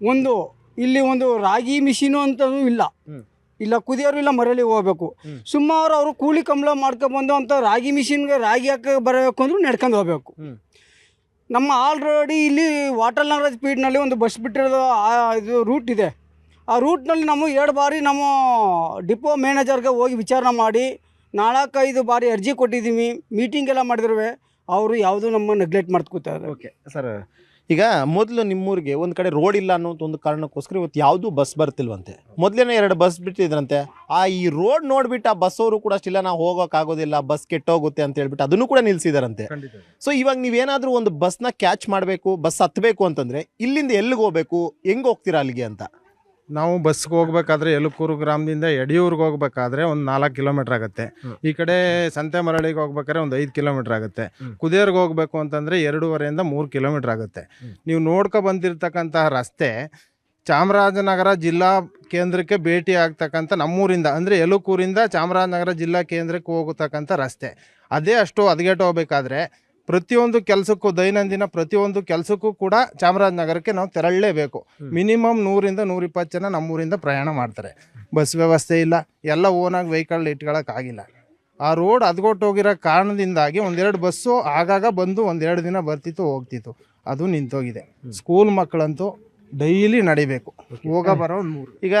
ಒಂದು ಇಲ್ಲಿ ಒಂದು ರಾಗಿ ಮಿಷಿನು ಅಂತಲೂ ಇಲ್ಲ. ಇಲ್ಲ ಕುದಿಯೋರು ಇಲ್ಲ ಮರಳಿ ಹೋಗ್ಬೇಕು. ಸುಮಾರು ಅವರು ಕೂಲಿ ಕಂಬಳ ಮಾಡ್ಕೊಬಂದು ಅಂತ ರಾಗಿ ಮಿಷಿನ್ಗೆ ರಾಗಿ ಹಾಕಿ ಬರಬೇಕು ಅಂದ್ರೂ ನಡ್ಕೊಂಡು ಹೋಗ್ಬೇಕು. ನಮ್ಮ ಆಲ್ರೆಡಿ ಇಲ್ಲಿ ವಾಟರ್ ನಗರ ಸ್ಪೀಡ್ನಲ್ಲಿ ಒಂದು ಬಸ್ ಬಿಟ್ಟಿರೋದು ಆ ಇದು ರೂಟ್ ಇದೆ. ಆ ರೂಟ್ನಲ್ಲಿ ನಾವು ಎರಡು ಬಾರಿ ನಮ್ಮ ಡಿಪೋ ಮ್ಯಾನೇಜರ್ಗೆ ಹೋಗಿ ವಿಚಾರಣೆ ಮಾಡಿ ನಾಲ್ಕೈದು ಬಾರಿ ಅರ್ಜಿ ಕೊಟ್ಟಿದ್ದೀವಿ ಮೀಟಿಂಗ್ ಎಲ್ಲ ಮಾಡಿದ್ರೆ ಅವರು ಯಾವುದೂ ನಮ್ಮ ನೆಗ್ಲೆಕ್ಟ್ ಮಾಡ್ಕೋತಾರೆ. ಓಕೆ ಸರ್ ಈಗ ಮೊದಲು ನಿಮ್ಮೂರಿಗೆ ಒಂದು ಕಡೆ ರೋಡ್ ಇಲ್ಲ ಅನ್ನೋ ಒಂದು ಕಾರಣಕ್ಕೋಸ್ಕರ ಇವತ್ತು ಯಾವುದೂ ಬಸ್ ಬರ್ತಿಲ್ವಂತೆ. ಮೊದಲೇನೆ ಎರಡು ಬಸ್ ಬಿಟ್ಟಿದ್ರಂತೆ. ಆ ಈ ರೋಡ್ ನೋಡ್ಬಿಟ್ಟು ಆ ಬಸ್ಸವರು ಕೂಡ ಅಷ್ಟಿಲ್ಲ ನಾವು ಹೋಗೋಕ್ಕಾಗೋದಿಲ್ಲ ಬಸ್ ಕೆಟ್ಟೋಗುತ್ತೆ ಅಂತ ಹೇಳ್ಬಿಟ್ಟು ಅದನ್ನು ಕೂಡ ನಿಲ್ಸಿದಾರಂತೆ. ಸೊ ಇವಾಗ ನೀವೇನಾದರೂ ಒಂದು ಬಸ್ನ ಕ್ಯಾಚ್ ಮಾಡಬೇಕು ಬಸ್ ಹತ್ತಬೇಕು ಅಂತಂದರೆ ಇಲ್ಲಿಂದ ಎಲ್ಲಿಗೆ ಹೋಗಬೇಕು ಹೆಂಗೆ ಹೋಗ್ತೀರಾ ಅಲ್ಲಿಗೆ ಅಂತ? ನಾವು ಬಸ್ಗೆ ಹೋಗ್ಬೇಕಾದ್ರೆ ಯಲುಕೂರು ಗ್ರಾಮದಿಂದ ಯಡಿಯೂರ್ಗೆ ಹೋಗ್ಬೇಕಾದ್ರೆ ಒಂದು ನಾಲ್ಕು ಕಿಲೋಮೀಟರ್ ಆಗುತ್ತೆ. ಈ ಕಡೆ ಸಂತೆ ಮರಳಿಗೆ ಹೋಗ್ಬೇಕಾದ್ರೆ ಒಂದು ಐದು ಕಿಲೋಮೀಟರ್ ಆಗುತ್ತೆ. ಕುದೇರ್ಗೆ ಹೋಗ್ಬೇಕು ಅಂತಂದ್ರೆ ಎರಡೂವರೆಯಿಂದ ಮೂರು ಕಿಲೋಮೀಟರ್ ಆಗುತ್ತೆ. ನೀವು ನೋಡ್ಕೊ ಬಂದಿರತಕ್ಕಂತಹ ರಸ್ತೆ ಚಾಮರಾಜನಗರ ಜಿಲ್ಲಾ ಕೇಂದ್ರಕ್ಕೆ ಭೇಟಿ ಆಗ್ತಕ್ಕಂಥ ನಮ್ಮೂರಿಂದ ಅಂದರೆ ಯಲುಕೂರಿಂದ ಚಾಮರಾಜನಗರ ಜಿಲ್ಲಾ ಕೇಂದ್ರಕ್ಕೆ ಹೋಗತಕ್ಕಂಥ ರಸ್ತೆ. ಅದೇ ಅಷ್ಟು ಹದಗೆಟ್ಟು ಹೋಗ್ಬೇಕಾದ್ರೆ ಪ್ರತಿಯೊಂದು ಕೆಲಸಕ್ಕೂ ದೈನಂದಿನ ಪ್ರತಿಯೊಂದು ಕೆಲಸಕ್ಕೂ ಕೂಡ ಚಾಮರಾಜನಗರಕ್ಕೆ ನಾವು ತೆರಳಲೇಬೇಕು. ಮಿನಿಮಮ್ ನೂರಿಂದ ನೂರಿಪ್ಪತ್ತು ಜನ ನಮ್ಮೂರಿಂದ ಪ್ರಯಾಣ ಮಾಡ್ತಾರೆ. ಬಸ್ ವ್ಯವಸ್ಥೆ ಇಲ್ಲ ಎಲ್ಲ ಓನಾಗಿ ವೆಹಿಕಲ್ ಇಟ್ಕೊಳ್ಳೋಕ್ಕಾಗಿಲ್ಲ ಆ ರೋಡ್ ಹದ್ಗೊಟ್ಟೋಗಿರೋ ಕಾರಣದಿಂದಾಗಿ ಒಂದೆರಡು ಬಸ್ಸು ಆಗಾಗ ಬಂದು ಒಂದೆರಡು ದಿನ ಬರ್ತಿತ್ತು ಹೋಗ್ತಿತ್ತು. ಅದು ನಿಂತೋಗಿದೆ. ಸ್ಕೂಲ್ ಮಕ್ಕಳಂತೂ ಡೈಲಿ ನಡಿಬೇಕು. ಹೋಗ ಬರೋ ಒಂದು ಮೂರು. ಈಗ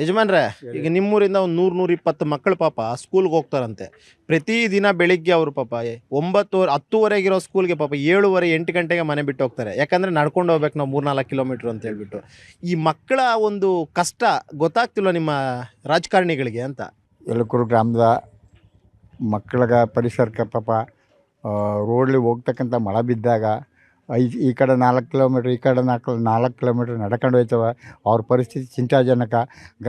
ಯಜಮಾನ್ರೆ ಈಗ ನಿಮ್ಮೂರಿಂದ ಒಂದು ನೂರು ನೂರ ಇಪ್ಪತ್ತು ಮಕ್ಕಳು ಪಾಪ ಸ್ಕೂಲ್ಗೆ ಹೋಗ್ತಾರಂತೆ. ಪ್ರತಿದಿನ ಬೆಳಿಗ್ಗೆ ಅವರು ಪಾಪ ಒಂಬತ್ತುವರೆ ಹತ್ತುವರೆಗಿರೋ ಸ್ಕೂಲ್ಗೆ ಪಾಪ ಏಳುವರೆ ಎಂಟು ಗಂಟೆಗೆ ಮನೆ ಬಿಟ್ಟು ಹೋಗ್ತಾರೆ. ಯಾಕಂದ್ರೆ ನಡ್ಕೊಂಡು ಹೋಗ್ಬೇಕು ನಾವು ಮೂರ್ನಾಲ್ಕು ಕಿಲೋಮೀಟ್ರ್ ಅಂತ ಹೇಳ್ಬಿಟ್ಟು. ಈ ಮಕ್ಕಳ ಒಂದು ಕಷ್ಟ ಗೊತ್ತಾಗ್ತಿಲ್ಲ ನಿಮ್ಮ ರಾಜಕಾರಣಿಗಳಿಗೆ ಅಂತ? ಯಲಕೂರು ಗ್ರಾಮದ ಮಕ್ಕಳಿಗೆ ಪರಿಸರಕ್ಕೆ ಪಾಪ ರೋಡ್ಲಿ ಹೋಗ್ತಕ್ಕಂಥ ಮಳೆ ಬಿದ್ದಾಗ ಐ ಈ ಕಡೆ ನಾಲ್ಕು ಕಿಲೋಮೀಟ್ರ್, ಈ ಕಡೆ ನಾಲ್ಕು ನಾಲ್ಕು ಕಿಲೋಮೀಟ್ರ್ ನಡ್ಕೊಂಡು ಹೋಯ್ತವೆ. ಅವ್ರ ಪರಿಸ್ಥಿತಿ ಚಿಂತಾಜನಕ.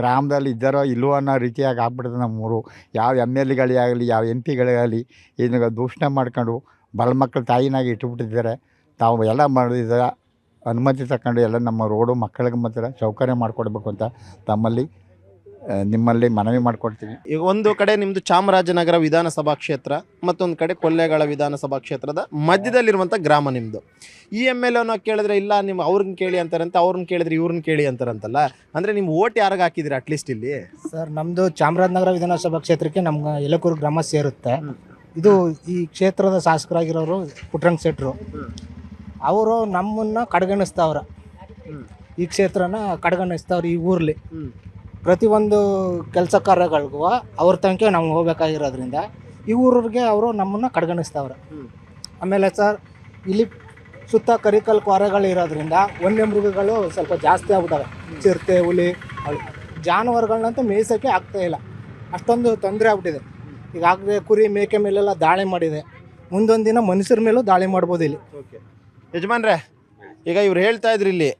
ಗ್ರಾಮದಲ್ಲಿ ಇದ್ದಾರೋ ಇಲ್ವೋ ಅನ್ನೋ ರೀತಿಯಾಗಿ ಆಗ್ಬಿಡ್ತದೆ ನಮ್ಮೂರು. ಯಾವ ಎಂ ಎಲ್ ಆಗಲಿ, ಯಾವ ಎಂ ಆಗಲಿ, ಇದನ್ನ ದೂಷಣೆ ಮಾಡ್ಕೊಂಡು ಬಲ ಮಕ್ಕಳು ತಾಯಿನಾಗಿ ಇಟ್ಟುಬಿಟ್ಟಿದ್ದಾರೆ ತಾವು ಎಲ್ಲ ಮಾಡಿದ ಅನುಮತಿ ತಗೊಂಡು ಎಲ್ಲ ನಮ್ಮ ರೋಡು ಮಕ್ಕಳಿಗೆ ಮಾತ್ರ ಸೌಕರ್ಯ ಮಾಡಿಕೊಡ್ಬೇಕು ಅಂತ ತಮ್ಮಲ್ಲಿ ನಿಮ್ಮಲ್ಲಿ ಮನವಿ ಮಾಡ್ಕೊಡ್ತೀನಿ. ಈಗ ಒಂದು ಕಡೆ ನಿಮ್ದು ಚಾಮರಾಜನಗರ ವಿಧಾನಸಭಾ ಕ್ಷೇತ್ರ ಮತ್ತೊಂದು ಕಡೆ ಕೊಳ್ಳೇಗಾಲ ವಿಧಾನಸಭಾ ಕ್ಷೇತ್ರದ ಮಧ್ಯದಲ್ಲಿರುವಂಥ ಗ್ರಾಮ ನಿಮ್ಮದು ಈ ಎಂ ಎಲ್ ಎನೋ ಕೇಳಿದ್ರೆ ಇಲ್ಲ ನಿಮ್ಮ ಅವ್ರನ್ನ ಕೇಳಿ ಅಂತಾರಂತೆ ಅವ್ರನ್ನ ಕೇಳಿದ್ರೆ ಇವ್ರನ್ನ ಕೇಳಿ ಅಂತಾರಂತಲ್ಲ ಅಂದರೆ ನಿಮ್ಮ ಓಟ್ ಯಾರಿಗೆ ಹಾಕಿದ್ರಿ ಅಟ್ಲೀಸ್ಟ್ ಇಲ್ಲಿ? ಸರ್ ನಮ್ಮದು ಚಾಮರಾಜನಗರ ವಿಧಾನಸಭಾ ಕ್ಷೇತ್ರಕ್ಕೆ ನಮ್ಮ ಯಲಕೂರು ಗ್ರಾಮ ಸೇರುತ್ತೆ. ಇದು ಈ ಕ್ಷೇತ್ರದ ಶಾಸಕರಾಗಿರೋರು ಪುಟ್ರಂಗ್ ಶೆಟ್ರು ಅವರು ನಮ್ಮನ್ನ ಕಡೆಗಣಿಸ್ತಾವ್ರ. ಈ ಕ್ಷೇತ್ರನ ಕಡೆಗಣಿಸ್ತಾವ್ರ ಈ ಊರ್ಲಿ. ಹ್ಮ್. ಪ್ರತಿಯೊಂದು ಕೆಲಸ ಕಾರ್ಯಗಳಿಗೂ ಅವ್ರ ತನಕ ನಾವು ಹೋಗ್ಬೇಕಾಗಿರೋದ್ರಿಂದ ಇವ್ರಿಗೆ ಅವರು ನಮ್ಮನ್ನು ಕಡೆಗಣಿಸ್ತವ್ರೆ. ಆಮೇಲೆ ಸರ್ ಇಲ್ಲಿ ಸುತ್ತ ಕರಿಕಲ್ ಕ್ವಾರೆಗಳಿರೋದ್ರಿಂದ ವನ್ಯ ಮೃಗಗಳು ಸ್ವಲ್ಪ ಜಾಸ್ತಿ ಆಗ್ಬಿಟ್ಟವೆ. ಚಿರತೆ ಹುಲಿ ಜಾನುವಾರುಗಳನ್ನಂತೂ ಮೇಯಿಸೋಕ್ಕೆ ಆಗ್ತಾ ಇಲ್ಲ. ಅಷ್ಟೊಂದು ತೊಂದರೆ ಆಗ್ಬಿಟ್ಟಿದೆ. ಈಗಾಗಲೇ ಕುರಿ ಮೇಕೆ ಮೇಲೆಲ್ಲ ದಾಳಿ ಮಾಡಿದೆ. ಮುಂದೊಂದು ದಿನ ಮನುಷ್ಯರ ಮೇಲೂ ದಾಳಿ ಮಾಡ್ಬೋದು ಇಲ್ಲಿ. ಓಕೆ. ಯಜಮಾನ್ರೆ ಈಗ ಇವ್ರು ಹೇಳ್ತಾ ಇದ್ರು ಇಲ್ಲಿ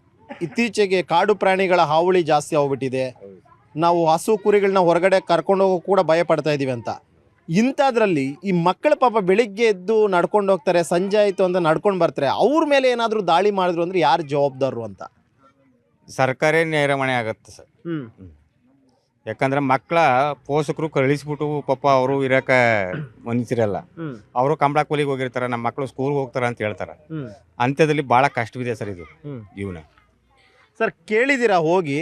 ಇತ್ತೀಚೆಗೆ ಕಾಡು ಪ್ರಾಣಿಗಳ ಹಾವಳಿ ಜಾಸ್ತಿ ಆಗ್ಬಿಟ್ಟಿದೆ. ನಾವು ಹಸು ಕುರಿಗಳನ್ನ ಹೊರಗಡೆ ಕರ್ಕೊಂಡು ಹೋಗೋ ಕೂಡ ಭಯ ಪಡ್ತಾ ಇದ್ದೀವಿ ಅಂತ. ಇಂಥದ್ರಲ್ಲಿ ಈ ಮಕ್ಕಳ ಪಾಪ ಬೆಳಿಗ್ಗೆ ಎದ್ದು ನಡ್ಕೊಂಡು ಹೋಗ್ತಾರೆ ಸಂಜೆ ಆಯಿತು ಅಂತ ನಡ್ಕೊಂಡು ಬರ್ತಾರೆ ಅವ್ರ ಮೇಲೆ ಏನಾದರೂ ದಾಳಿ ಮಾಡಿದ್ರು ಅಂದ್ರೆ ಯಾರು ಜವಾಬ್ದಾರರು ಅಂತ? ಸರ್ಕಾರೇ ನೇರಮಣೆ ಆಗತ್ತೆ ಸರ್. ಹ್ಞೂ ಯಾಕಂದ್ರೆ ಮಕ್ಕಳ ಪೋಷಕರು ಕಳಿಸ್ಬಿಟ್ಟು ಪಾಪ ಅವರು ಇರಕ ಮನಸ್ಸಿರಲ್ಲ. ಅವರು ಕಂಬಳ ಕೂಲಿಗೆ ಹೋಗಿರ್ತಾರೆ ನಮ್ಮ ಮಕ್ಕಳು ಸ್ಕೂಲ್ಗೆ ಹೋಗ್ತಾರ ಅಂತ ಹೇಳ್ತಾರೆ. ಅಂತ್ಯದಲ್ಲಿ ಭಾಳ ಕಷ್ಟವಿದೆ ಸರ್ ಇದು. ಜೀವನ. ಸರ್ ಕೇಳಿದ್ದೀರಾ ಹೋಗಿ?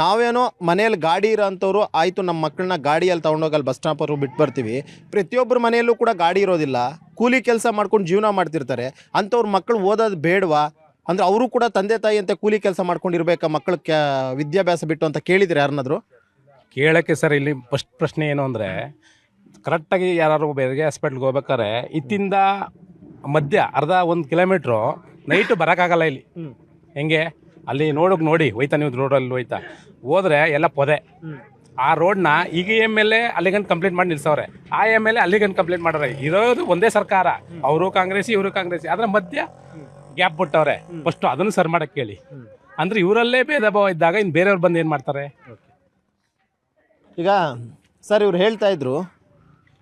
ನಾವೇನೋ ಮನೆಯಲ್ಲಿ ಗಾಡಿ ಇರೋ ಅಂಥವ್ರು ಆಯಿತು ನಮ್ಮ ಮಕ್ಕಳನ್ನ ಗಾಡಿಯಲ್ಲಿ ತೊಗೊಂಡೋಗಿ ಅಲ್ಲಿ ಬಸ್ ಸ್ಟಾಪರು ಬಿಟ್ಟು ಬರ್ತೀವಿ. ಪ್ರತಿಯೊಬ್ಬರ ಮನೆಯಲ್ಲೂ ಕೂಡ ಗಾಡಿ ಇರೋದಿಲ್ಲ. ಕೂಲಿ ಕೆಲಸ ಮಾಡ್ಕೊಂಡು ಜೀವನ ಮಾಡ್ತಿರ್ತಾರೆ. ಅಂಥವ್ರ ಮಕ್ಕಳು ಓದೋದು ಬೇಡವಾ? ಅಂದರೆ ಅವರು ಕೂಡ ತಂದೆ ತಾಯಿ ಅಂತ ಕೂಲಿ ಕೆಲಸ ಮಾಡ್ಕೊಂಡಿರ್ಬೇಕಾ ಮಕ್ಕಳು ಕ್ಯಾ ವಿದ್ಯಾಭ್ಯಾಸ ಬಿಟ್ಟು ಅಂತ ಕೇಳಿದ್ರೆ ಯಾರನ್ನಾದ್ರು? ಕೇಳೋಕ್ಕೆ ಸರ್ ಇಲ್ಲಿ ಫಸ್ಟ್ ಪ್ರಶ್ನೆ ಏನು ಅಂದರೆ ಕರೆಕ್ಟಾಗಿ ಯಾರು ಬೇರೆ ಹಾಸ್ಪಿಟ್ಲ್ಗೆ ಹೋಗ್ಬೇಕಾದ್ರೆ ಇತ್ತಿಂದ ಮಧ್ಯ ಅರ್ಧ ಒಂದು ಕಿಲೋಮೀಟ್ರು ನೈಟು ಬರೋಕ್ಕಾಗಲ್ಲ ಇಲ್ಲಿ. ಹೆಂಗೆ? ಅಲ್ಲಿ ನೋಡೋಕೆ ನೋಡಿ, ಹೋಯ್ತಾ ನೀವು ರೋಡಲ್ಲಿ, ಹೋಯ್ತಾ. ಹೋದ್ರೆ ಎಲ್ಲ ಪೊದೆ. ಆ ರೋಡ್ನ ಈಗ ಎಂ ಎಲ್ ಎ ಅಲ್ಲಿಗಂತ ಕಂಪ್ಲೀಟ್ ಮಾಡಿ ನಿಲ್ಸವ್ರೆ. ಆ ಎಂ ಎಲ್ ಎ ಅಲ್ಲಿಗಂತ ಕಂಪ್ಲೀಟ್ ಮಾಡ್ರೆ, ಇರೋದು ಒಂದೇ ಸರ್ಕಾರ. ಅವರು ಕಾಂಗ್ರೆಸ್ ಇವರು ಕಾಂಗ್ರೆಸ್ ಅದ್ರ ಮಧ್ಯ ಗ್ಯಾಪ್ ಬಿಟ್ಟವ್ರೆ. ಫಸ್ಟ್ ಅದನ್ನು ಸರ್ ಮಾಡಕ್ಕೆ ಕೇಳಿ ಅಂದ್ರೆ ಇವರಲ್ಲೇ ಭೇದ ಭಾವ ಇದ್ದಾಗ ಇನ್ನು ಬೇರೆಯವ್ರು ಬಂದು ಏನು ಮಾಡ್ತಾರೆ? ಈಗ ಸರ್ ಇವ್ರು ಹೇಳ್ತಾ ಇದ್ರು,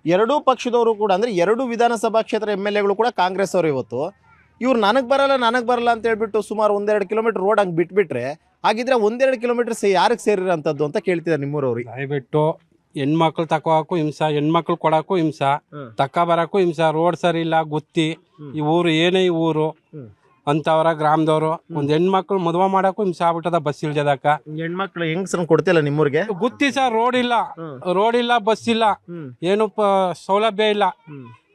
ಎರಡೂ ಪಕ್ಷದವರು ಕೂಡ, ಅಂದರೆ ಎರಡೂ ವಿಧಾನಸಭಾ ಕ್ಷೇತ್ರ ಎಂ ಎಲ್ ಎಗಳು ಕೂಡ ಕಾಂಗ್ರೆಸ್ ಅವರು ಇವತ್ತು. ಇವ್ರು ನನಗೆ ಬರಲ್ಲ ನನಗೆ ಬರಲ್ಲ ಅಂತ ಹೇಳ್ಬಿಟ್ಟು ಸುಮಾರು ಒಂದೆರಡು ಕಿಲೋಮೀಟರ್ ರೋಡ್ ಹಂಗೆ ಬಿಟ್ಬಿಟ್ರೆ ಹಾಗಿದ್ರೆ ಒಂದೆರಡು ಕಿಲೋಮೀಟರ್ ಸೇ ಯಾರಿಗೆ ಸೇರಿರೋಂಥದ್ದು ಅಂತ ಕೇಳ್ತಿದ್ದಾರೆ ನಿಮ್ಮೂರವ್ರಿಗೆ ದಯವಿಟ್ಟು ಹೆಣ್ಮಕ್ಳು ತಕೋಕು ಹಿಂಸ ಹೆಣ್ಮಕ್ಳು ಕೊಡಕ್ಕೂ ಹಿಂಸ. ತಕ್ಕ ಬರಕ್ಕೂ ಹಿಂಸ ರೋಡ್ ಸರಿ ಇಲ್ಲ ಗುತ್ತಿ ಈ ಊರು ಏನೇ ಈ ಊರು ಅಂತವ್ರ ಗ್ರಾಮದವರು ಒಂದ್ ಹೆಣ್ಮಕ್ಳು ಮದುವೆ ಮಾಡಕ್ಕೂ ಹಿಂಸೆ ಆಗ್ಬಿಟ್ಟದ ಬಸ್ ಇಲ್ಜದಕ್ಕ ಹೆಣ್ಮಕ್ಳು ಹೆಂಗಸ್ರನ್ನ ಕೊಡ್ತಿಲ್ಲ ನಿಮ್ಮೂರಿಗೆ? ಗುತ್ತಿ ಸರ್ ರೋಡ್ ಇಲ್ಲ ರೋಡ್ ಇಲ್ಲ ಬಸ್ ಇಲ್ಲ. ಏನು ಪ ಸೌಲಭ್ಯ ಇಲ್ಲ.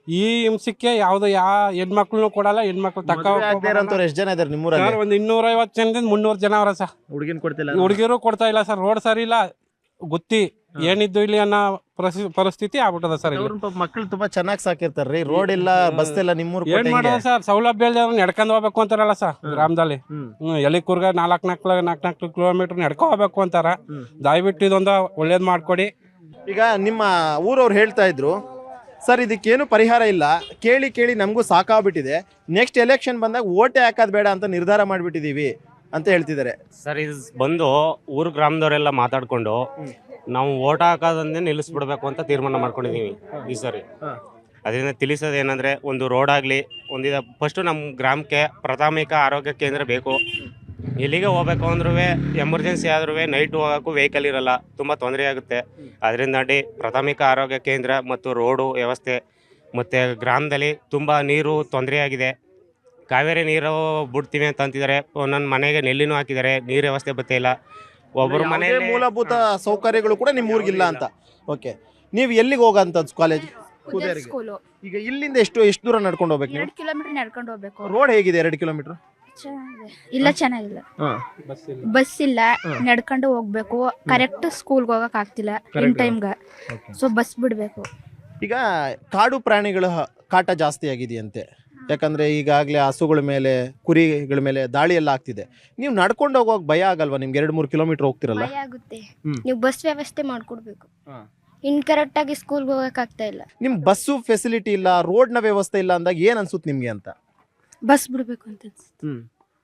ಈ ಹಿಂಸಕ್ಕೆ ಯಾವ್ದು ಯಾ ಹೆಣ್ಮಕ್ಳು ಕೊಡಲ್ಲ ಹೆಣ್ಮಕ್ಳು ತಕ್ಕ ಇರೋಂಥವ್ರು ಎಷ್ಟು ಜನ ಇದಾರೆ ನಿಮ್ಮೂರಲ್ಲಿ? ಸರ್ ಒಂದ್ ಜನದಿಂದ ಮುನ್ನೂರು ಜನ ಅವರ ಸರ್. ಹುಡುಗಿನ ಕೊಡ್ತಿಲ್ಲ ಹುಡುಗಿರು ಕೊಡ್ತಾ ಇಲ್ಲ ಸರ್ ರೋಡ್ ಸರಿ ಇಲ್ಲ ಗುತ್ತಿ ಏನಿದ್ದು ಇಲ್ಲಿ ಅನ್ನೋ ಪರಿಸ್ಥಿ- ಪರಿಸ್ಥಿತಿ ಆಗ್ಬಿಟ್ಟದ ಸರ್ ಇಲ್ಲಿ. ಮಕ್ಕಳು ತುಂಬಾ ಚೆನ್ನಾಗಿ ಸಾಕಿರ್ತಾರ್ರಿ ರೋಡ್ ಇಲ್ಲ ಬಸ್ ಇಲ್ಲ ನಿಮ್ಮೂರ್ ಏನ್ ಮಾಡೋದು ಸರ್ ಸೌಲಭ್ಯ ಇಲ್ಲ ನಡ್ಕೊಂಡ್ ಹೋಗ್ಬೇಕು ಅಂತಾರಲ್ಲ ಸರ್ ಗ್ರಾಮದಲ್ಲಿ. ಹ್ಮ್. ಕೂರ್ಗ ನಾಲ್ಕ್ ನಾಲ್ಕು ನಾಲ್ಕು ನಾಲ್ಕು ಕಿಲೋಮೀಟರ್ ನಡ್ಕೊ ಹೋಗ್ಬೇಕು ಅಂತಾರ ದಯವಿಟ್ಟು ಇದೊಂದು ಒಳ್ಳೇದ್ ಮಾಡ್ಕೊಡಿ. ಈಗ ನಿಮ್ಮ ಊರವ್ರು ಹೇಳ್ತಾ ಇದ್ರು ಸರ್ ಇದಕ್ಕೇನು ಪರಿಹಾರ ಇಲ್ಲ. ಕೇಳಿ ಕೇಳಿ ನಮಗೂ ಸಾಕಾಗ್ಬಿಟ್ಟಿದೆ. ನೆಕ್ಸ್ಟ್ ಎಲೆಕ್ಷನ್ ಬಂದಾಗ ಓಟೆ ಹಾಕೋದು ಬೇಡ ಅಂತ ನಿರ್ಧಾರ ಮಾಡಿಬಿಟ್ಟಿದ್ದೀವಿ ಅಂತ ಹೇಳ್ತಿದ್ದಾರೆ. ಸರ್ ಇದು ಬಂದು ಊರು ಗ್ರಾಮದವರೆಲ್ಲ ಮಾತಾಡ್ಕೊಂಡು. ನಾವು ಓಟ್ ಹಾಕೋದನ್ನೇ ನಿಲ್ಲಿಸ್ಬಿಡ್ಬೇಕು ಅಂತ ತೀರ್ಮಾನ ಮಾಡ್ಕೊಂಡಿದ್ದೀವಿ ಈ ಸರಿ. ಅದರಿಂದ ತಿಳಿಸೋದು ಏನಂದರೆ ಒಂದು ರೋಡ್ ಆಗಲಿ ಒಂದಿದ ಫಸ್ಟು ನಮ್ಮ ಗ್ರಾಮಕ್ಕೆ ಪ್ರಾಥಮಿಕ ಆರೋಗ್ಯ ಕೇಂದ್ರ ಬೇಕು. ಎಲ್ಲಿಗೆ ಹೋಗ್ಬೇಕು ಅಂದ್ರೂ ಎಮರ್ಜೆನ್ಸಿ ಆದ್ರೂ ನೈಟ್ ಹೋಗೋಕ್ಕೂ ವೆಹಿಕಲ್ ಇರಲ್ಲ ತುಂಬ ತೊಂದರೆ ಆಗುತ್ತೆ. ಅದರಿಂದ ಪ್ರಾಥಮಿಕ ಆರೋಗ್ಯ ಕೇಂದ್ರ ಮತ್ತು ರೋಡು ವ್ಯವಸ್ಥೆ ಮತ್ತು ಗ್ರಾಮದಲ್ಲಿ ತುಂಬ ನೀರು ತೊಂದರೆ ಆಗಿದೆ. ಕಾವೇರಿ ನೀರು ಬಿಡ್ತೀವಿ ಅಂತ ಅಂತಿದ್ದಾರೆ ನನ್ನ ಮನೆಗೆ ನೆಲ್ಲಿನೂ ಹಾಕಿದ್ದಾರೆ ನೀರು ವ್ಯವಸ್ಥೆ ಬರ್ತಿಲ್ಲ ಒಬ್ಬರು ಮನೆ ಮನೆಯಲ್ಲಿ ಮೂಲಭೂತ ಸೌಕರ್ಯಗಳು ಕೂಡ ನಿಮ್ಮ ಊರಿಗಿಲ್ಲ ಅಂತ. ಓಕೆ ನೀವು ಎಲ್ಲಿಗೆ ಹೋಗಂತದ್ದು ಕಾಲೇಜ್ ಸ್ಕೂಲು ಈಗ ಇಲ್ಲಿಂದ ಎಷ್ಟು ಎಷ್ಟು ದೂರ ನಡ್ಕೊಂಡು ಹೋಗ್ಬೇಕು ನೀವು? ಎರಡು ಕಿಲೋಮೀಟರ್ ನಡ್ಕೊಂಡು ಹೋಗ್ಬೇಕು. ರೋಡ್ ಹೇಗಿದೆ ಎರಡು ಕಿಲೋಮೀಟರ್? ಚೆನ್ನಾಗಿದೆ. ಇಲ್ಲ ಚೆನ್ನಾಗಿಲ್ಲ. ಬಸ್ ಇಲ್ಲ ಬಸ್ ಇಲ್ಲ. ಹ್ಮ್. ನಡ್ಕೊಂಡು ಹೋಗ್ಬೇಕು. ಕರೆಕ್ಟ್ ಸ್ಕೂಲ್ಗೆ ಹೋಗಕ್ ಆಗ್ತಿಲ್ಲ. ಇನ್ ಟೈಮ್ ಟೈಮ್ಗೆ ಸೊ ಬಸ್ ಬಿಡ್ಬೇಕು. ಈಗ ಕಾಡು ಪ್ರಾಣಿಗಳ ಕಾಟ ಜಾಸ್ತಿ ಆಗಿದೆಯಂತೆ. ಯಾಕಂದ್ರೆ ಈಗಾಗಲೇ ಹಸುಗಳ ಮೇಲೆ ಕುರಿಗಳ ಮೇಲೆ ದಾಳಿ ಎಲ್ಲ ಆಗ್ತಿದೆ. ನೀವು ನಡ್ಕೊಂಡು ಹೋಗೋಕ್ ಭಯ ಆಗಲ್ವಾ? ನಿಮ್ಗೆ ಎರಡು ಮೂರು ಕಿಲೋಮೀಟರ್ ಹೋಗ್ತಿರಲ್ಲ? ಭಯ ಆಗುತ್ತೆ. ಹ್ಮ್. ನೀವು ಬಸ್ ವ್ಯವಸ್ಥೆ ಮಾಡ್ಕೊಡ್ಬೇಕು. ಹಾ. ಇನ್ ಕರೆಕ್ಟ್ ಆಗಿ ಸ್ಕೂಲ್ಗೆ ಹೋಗಕ್ ಆಗ್ತಾ ಇಲ್ಲ. ನಿಮ್ ಬಸ್ಸು ಫೆಸಿಲಿಟಿ ಇಲ್ಲ ರೋಡ್ನ ವ್ಯವಸ್ಥೆ ಇಲ್ಲ ಅಂದಾಗ ಏನ್ ಅನ್ಸುತ್ತೆ ನಿಮ್ಗೆ ಅಂತ? ಬಸ್ ಬಿಡ್ಬೇಕು ಅಂತ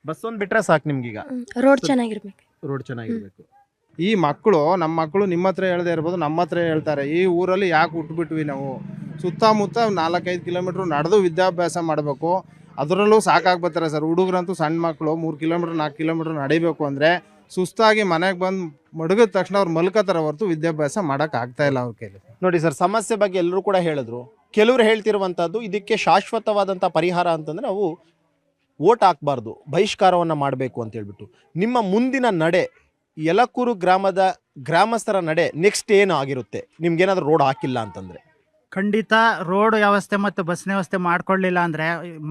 ಬಸ್ ಒಂದ್ ಬಿಟ್ರೆ ಸಾಕು ನಿಮ್ಗೀಗ. ರೋಡ್ ಚೆನ್ನಾಗಿರ್ಬೇಕು. ರೋಡ್ ಚೆನ್ನಾಗಿರ್ಬೇಕು. ಈ ಮಕ್ಕಳು ನಮ್ಮ ಮಕ್ಕಳು ನಿಮ್ಮ ಹತ್ರ ಹೇಳ್ದೆ ಇರ್ಬೋದು ನಮ್ಮ ಹತ್ರ ಹೇಳ್ತಾರೆ. ಈ ಊರಲ್ಲಿ ಯಾಕೆ ಹುಟ್ಬಿಟ್ವಿ ನಾವು? ಸುತ್ತಮುತ್ತ ನಾಲ್ಕೈದು ಕಿಲೋಮೀಟ್ರ್ ನಡೆದು ವಿದ್ಯಾಭ್ಯಾಸ ಮಾಡಬೇಕು. ಅದರಲ್ಲೂ ಸಾಕಾಗ್ಬತ್ತಾರೆ ಸರ್. ಹುಡುಗರಂತೂ ಸಣ್ಣ ಮಕ್ಕಳು ಮೂರು ಕಿಲೋಮೀಟ್ರ್ ನಾಲ್ಕು ಕಿಲೋಮೀಟ್ರ್ ನಡಿಬೇಕು ಅಂದರೆ ಸುಸ್ತಾಗಿ ಮನೆಗೆ ಬಂದು ಮಡಗಿದ ತಕ್ಷಣ ಅವ್ರು ಮಲ್ಕೋತಾರೆ ಹೊರತು ವಿದ್ಯಾಭ್ಯಾಸ ಮಾಡೋಕ್ಕಾಗ್ತಾ ಆಗ್ತಾ ಇಲ್ಲ ಅವ್ರ ಕೈಲಿ. ನೋಡಿ ಸರ್ ಸಮಸ್ಯೆ ಬಗ್ಗೆ ಎಲ್ಲರೂ ಕೂಡ ಹೇಳಿದ್ರು. ಕೆಲವರು ಹೇಳ್ತಿರುವಂಥದ್ದು ಇದಕ್ಕೆ ಶಾಶ್ವತವಾದಂಥ ಪರಿಹಾರ ಅಂತಂದರೆ ನಾವು ಓಟ್ ಹಾಕ್ಬಾರ್ದು ಬಹಿಷ್ಕಾರವನ್ನು ಮಾಡಬೇಕು ಅಂತ ಹೇಳ್ಬಿಟ್ಟು. ನಿಮ್ಮ ಮುಂದಿನ ನಡೆ ಯಲಕೂರು ಗ್ರಾಮದ ಗ್ರಾಮಸ್ಥರ ನಡೆ ನೆಕ್ಸ್ಟ್ ಏನು ಆಗಿರುತ್ತೆ? ನಿಮ್ಗೇನಾದರೂ ರೋಡ್ ಹಾಕಿಲ್ಲ ಅಂತಂದರೆ. ಖಂಡಿತ ರೋಡ್ ವ್ಯವಸ್ಥೆ ಮತ್ತು ಬಸ್ ವ್ಯವಸ್ಥೆ ಮಾಡ್ಕೊಳ್ಳಿಲ್ಲ ಅಂದ್ರೆ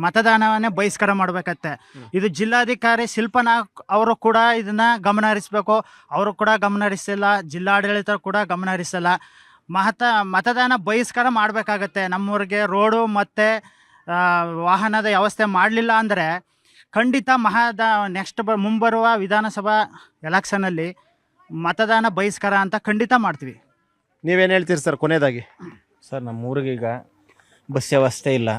ಮತದಾನವನ್ನೇ ಬಹಿಷ್ಕಾರ ಮಾಡಬೇಕತ್ತೆ. ಇದು ಜಿಲ್ಲಾಧಿಕಾರಿ ಶಿಲ್ಪನ ಅವರು ಕೂಡ ಇದನ್ನ ಗಮನ ಹರಿಸಬೇಕು ಅವರು ಕೂಡ ಗಮನ ಹರಿಸಿಲ್ಲ ಜಿಲ್ಲಾಡಳಿತ ಕೂಡ ಗಮನ ಹರಿಸಲ್ಲ ಮಹತ ಮತದಾನ ಬಹಿಷ್ಕಾರ ಮಾಡಬೇಕಾಗತ್ತೆ. ನಮ್ಮೂರಿಗೆ ರೋಡು ಮತ್ತು ವಾಹನದ ವ್ಯವಸ್ಥೆ ಮಾಡಲಿಲ್ಲ ಅಂದರೆ ಖಂಡಿತ ಮಹದ ನೆಕ್ಸ್ಟ್ ಬ ಮುಂಬರುವ ವಿಧಾನಸಭಾ ಎಲೆಕ್ಷನಲ್ಲಿ ಮತದಾನ ಬಹಿಷ್ಕಾರ ಅಂತ ಖಂಡಿತ ಮಾಡ್ತೀವಿ. ನೀವೇನು ಹೇಳ್ತೀರಿ ಸರ್ ಕೊನೆಯದಾಗಿ? ಸರ್ ನಮ್ಮ ಊರಿಗೆ ಈಗ ಬಸ್ ವ್ಯವಸ್ಥೆ ಇಲ್ಲ.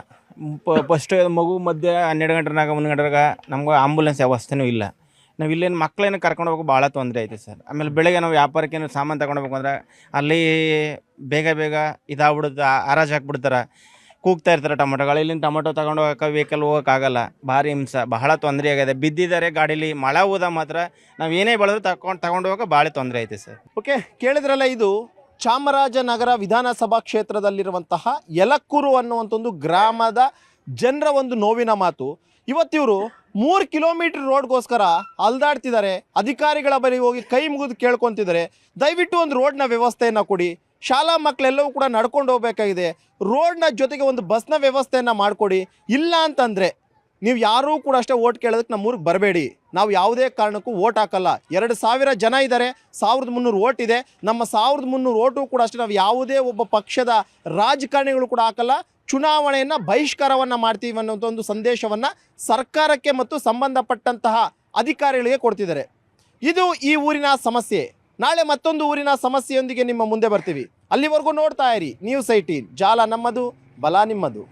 ಫಸ್ಟ್ ಮಗು ಮಧ್ಯೆ ಹನ್ನೆರಡು ಗಂಟೆನಾಗ ಒಂದು ಗಂಟೆನಾಗ ನಮ್ಗೆ ಆಂಬುಲೆನ್ಸ್ ವ್ಯವಸ್ಥೆನೂ ಇಲ್ಲ. ನಾವು ಇಲ್ಲೇನು ಮಕ್ಕಳೇನು ಕರ್ಕೊಂಡು ಹೋಗೋಕೆ ಭಾಳ ತೊಂದರೆ ಐತೆ ಸರ್. ಆಮೇಲೆ ಬೆಳಗ್ಗೆ ನಾವು ವ್ಯಾಪಾರಕ್ಕೆ ಏನು ಸಾಮಾನು ತಗೊಂಡು ಅಂದ್ರೆ ಅಲ್ಲಿ ಬೇಗ ಬೇಗ ಇದಾಗ್ಬಿಡುತ್ತೆ ಹರಾಜು ಹಾಕ್ಬಿಡ್ತಾರೆ. ಕೂಗ್ತಾ ಇರ್ತಾರೆ ಟೊಮೊಟೊಗಳು. ಇಲ್ಲಿಂದ ಟೊಮೊಟೊ ತಗೊಂಡು ಹೋಗೋಕೆ ವೆಹಿಕಲ್ ಹೋಗೋಕ್ಕಾಗಲ್ಲ ಭಾರಿ ಹಿಂಸೆ, ಬಹಳ ತೊಂದರೆ ಆಗಿದೆ. ಬಿದ್ದಿದ್ದಾರೆ ಗಾಡೀಲಿ, ಮಳೆ ಹೋದ ಮಾತ್ರ ನಾವು ಏನೇ ಬೆಳೆದ್ರು ತಗೊಂಡು ತಗೊಂಡು ಹೋಗೋಕೆ ಭಾಳ ತೊಂದರೆ ಐತೆ ಸರ್. ಓಕೆ, ಕೇಳಿದ್ರಲ್ಲ ಇದು ಚಾಮರಾಜನಗರ ವಿಧಾನಸಭಾ ಕ್ಷೇತ್ರದಲ್ಲಿರುವಂತಹ ಯಲಕ್ಕೂರು ಅನ್ನುವಂಥ ಒಂದು ಗ್ರಾಮದ ಜನರ ಒಂದು ನೋವಿನ ಮಾತು. ಇವತ್ತಿವರು ಮೂರು ಕಿಲೋಮೀಟರ್ ರೋಡ್ಗೋಸ್ಕರ ಅಲ್ದಾಡ್ತಿದ್ದಾರೆ. ಅಧಿಕಾರಿಗಳ ಬಳಿ ಹೋಗಿ ಕೈ ಮುಗಿದು ಕೇಳ್ಕೊತಿದ್ದಾರೆ. ದಯವಿಟ್ಟು ಒಂದು ರೋಡ್ನ ವ್ಯವಸ್ಥೆಯನ್ನು ಕೊಡಿ. ಶಾಲಾ ಮಕ್ಕಳೆಲ್ಲವೂ ಕೂಡ ನಡ್ಕೊಂಡು ಹೋಗಬೇಕಾಗಿದೆ. ರೋಡ್ನ ಜೊತೆಗೆ ಒಂದು ಬಸ್ನ ವ್ಯವಸ್ಥೆಯನ್ನು ಮಾಡಿಕೊಡಿ. ಇಲ್ಲ ಅಂತಂದರೆ ನೀವು ಯಾರೂ ಕೂಡ ಅಷ್ಟೇ ಓಟ್ ಕೇಳೋದಕ್ಕೆ ನಮ್ಮೂರಿಗೆ ಬರಬೇಡಿ. ನಾವು ಯಾವುದೇ ಕಾರಣಕ್ಕೂ ಓಟ್ ಹಾಕಲ್ಲ. ಎರಡು ಸಾವಿರ ಜನ ಇದ್ದಾರೆ, ಸಾವಿರದ ಮುನ್ನೂರು ಓಟ್ ಇದೆ. ನಮ್ಮ ಸಾವಿರದ ಮುನ್ನೂರು ಓಟು ಕೂಡ ಅಷ್ಟೇ ನಾವು ಯಾವುದೇ ಒಬ್ಬ ಪಕ್ಷದ ರಾಜಕಾರಣಿಗಳು ಕೂಡ ಹಾಕಲ್ಲ. ಚುನಾವಣೆಯನ್ನು ಬಹಿಷ್ಕಾರವನ್ನು ಮಾಡ್ತೀವಿ ಅನ್ನೋಂಥ ಒಂದು ಸಂದೇಶವನ್ನು ಸರ್ಕಾರಕ್ಕೆ ಮತ್ತು ಸಂಬಂಧಪಟ್ಟಂತಹ ಅಧಿಕಾರಿಗಳಿಗೆ ಕೊಡ್ತಿದ್ದಾರೆ. ಇದು ಈ ಊರಿನ ಸಮಸ್ಯೆ. ನಾಳೆ ಮತ್ತೊಂದು ಊರಿನ ಸಮಸ್ಯೆಯೊಂದಿಗೆ ನಿಮ್ಮ ಮುಂದೆ ಬರ್ತೀವಿ. ಅಲ್ಲಿವರೆಗೂ ನೋಡ್ತಾ ಇರಿ. ನ್ಯೂಸ್ ಐಟೀನ್ ಜಾಲ ನಮ್ಮದು, ಬಲ ನಿಮ್ಮದು.